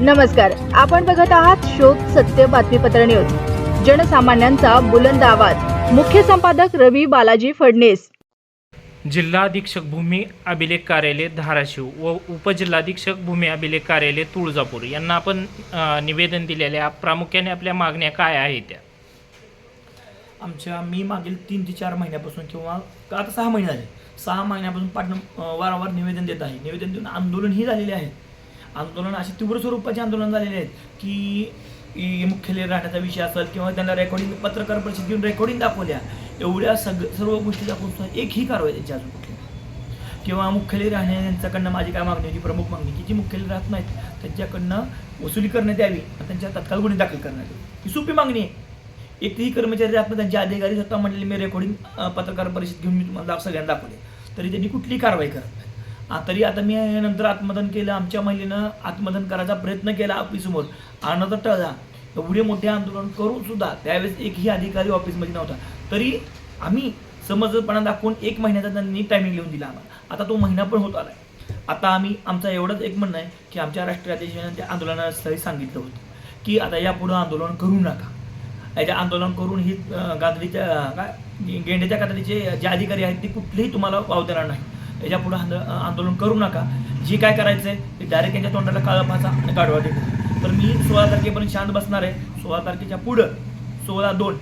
नमस्कार आपण बघत आहात शोध सत्य बातमीपत्र न्यूज. जनसामान्यांचा बुलंद आवाज. मुख्य संपादक रवी बालाजी फडणीस. जिल्हा अधीक्षक भूमी अभिलेख कार्यालय धाराशिव व उपजिल्हाधीक्षक भूमी अभिलेख कार्यालय तुळजापूर यांना आपण निवेदन दिलेल्या प्रामुख्याने आपल्या मागण्या काय आहेत त्या? आमच्या मी मागील तीन ते चार महिन्यापासून किंवा आता सहा महिने झाले. सहा महिन्यापासून पाटण वारंवार निवेदन देत आहे. निवेदन देऊन आंदोलनही झालेले आहे. आंदोलन असे तीव्र स्वरूपाचे आंदोलन झालेले आहेत की मुख्यालय राहण्याचा विषय असेल किंवा त्यांना रेकॉर्डिंग पत्रकार परिषद घेऊन रेकॉर्डिंग दाखवल्या एवढ्या सग सर्व गोष्टी दाखवून एक एकही कारवाई त्यांची अजून कुठली किंवा मुख्यालय राहण्या यांच्याकडनं माझी काय मागणी होती? प्रमुख मागणी की जी मुख्यालय राहत नाहीत त्यांच्याकडनं वसुली करण्यात यावी त्यांच्या तत्काळ गुन्हे दाखल करण्यात यावी. ही सोपी मागणी आहे. एकही कर्मचारी राहत नाही त्यांचे अधिकारी स्वतः म्हणलेले मी रेकॉर्डिंग पत्रकार परिषद घेऊन मी तुम्हाला सगळ्यांना दाखवले तरी त्यांनी कुठलीही कारवाई करत नाही. तरी आता मी नंतर आत्मदन केलं आमच्या महिलेनं आत्मदन करायचा प्रयत्न केला ऑफिससमोर. आनंद टळला. एवढे मोठे आंदोलन करून सुद्धा त्यावेळेस एकही अधिकारी ऑफिसमध्ये नव्हता. तरी आम्ही समजपणा दाखवून एक महिन्याचा त्यांनी टायमिंग लिहून दिला आम्हाला. आता तो महिना पण होत आलाय. आता आम्ही आमचं एवढंच एक म्हणणं आहे की आमच्या राष्ट्रीय अध्यक्षांनी त्या आंदोलनास्थळी सांगितलं होतं की आता यापुढं आंदोलन करू नका. याच्या आंदोलन करून ही गादडीच्या गादरीच्या काय गेंड्याच्या कातडीचे जे अधिकारी आहेत ते कुठलेही तुम्हाला वाव देणार नाही याच्यापुढे आंदोलन करू नका. जे काय करायचं आहे ते डायरेक्ट यांच्या तोंडाला काळा फासा आणि गाडवा देतो तर मी सोळा तारखेपर्यंत शांत बसणार आहे. सोळा तारखेच्या पुढं सोळा दोन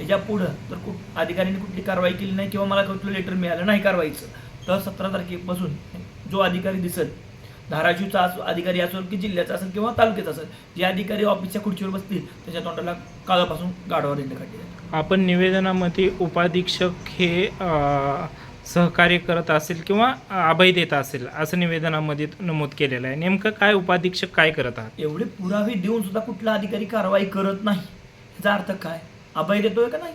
याच्या पुढं तर कुठ अधिकाऱ्यांनी कुठली कारवाई केली नाही किंवा मला कुठलं लेटर मिळालं नाही कारवाईचं तर सतरा तारखेपासून जो अधिकारी दिसेल धाराशिवचा असो अधिकारी असेल की जिल्ह्याचा असेल किंवा तालुक्याचा असेल जे अधिकारी ऑफिसच्या खुर्चीवर बसतील त्याच्या तोंडाला काळापासून गाडवा देणं आपण निवेदनामध्ये उपाधीक्षक हे सहकार्य करत असेल किंवा अभय देत असेल असं निवेदनामध्ये नमूद केलेलं आहे. नेमकं काय उपाधीक्षक काय करत आहात? एवढे पुरावे देऊन सुद्धा कुठला अधिकारी कारवाई करत नाही. याचा अर्थ काय? अभय देतोय का नाही?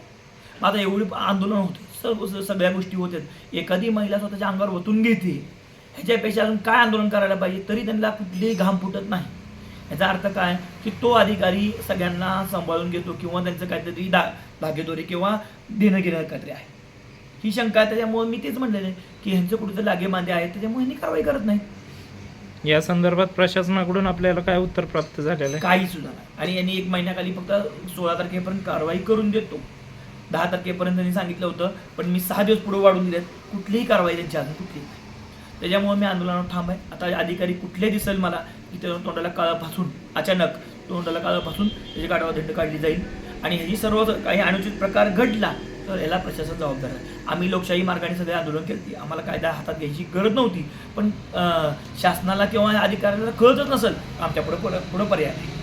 आता एवढी आंदोलन होते. सर्व सगळ्या गोष्टी होतात एखादी महिला स्वतःच्या अंगावर ओतून घेते. ह्याच्यापेक्षा अजून काय आंदोलन करायला पाहिजे? तरी त्यांना कुठलीही घाम फुटत नाही. याचा अर्थ काय? की तो अधिकारी सगळ्यांना सांभाळून घेतो किंवा त्यांचं काहीतरी दा धागेदोरी किंवा देणं घेणं काहीतरी आहे. ही शंका आहे. त्याच्यामुळे मी तेच म्हणलेलं आहे की ह्यांचं कुठेतरी लागे मांदे आहेत. त्याच्यामुळे ह्यांनी कारवाई करत नाही या संदर्भात प्रशासनाकडून आपल्याला काय उत्तर प्राप्त झालेलं आहे? काही सुद्धा नाही. आणि यांनी एक महिन्याखाली फक्त सोळा तारखेपर्यंत कारवाई करून देतो. दहा तारखेपर्यंत त्यांनी सांगितलं होतं पण मी सहा दिवस पुढे वाढून दिलेत. कुठलीही कारवाई त्यांची अजून कुठली त्याच्यामुळे मी आंदोलनावर ठाम आहे. आता अधिकारी कुठले दिसेल मला की त्या तोंडाला काळं फासून अचानक तोंडाला काळं फासून त्याची गाडवा दंड काढली जाईल. आणि ह्याची सर्व काही अनुचित प्रकार घडला तर याला प्रशासन जबाबदार आहे. आम्ही लोकशाही मार्गाने सगळे आंदोलन केली आम्हाला कायदा हातात घ्यायची गरज नव्हती. पण शासनाला किंवा अधिकाऱ्याला कळतच नसेल. आमच्या पुढं पुढं पर्याय नाही.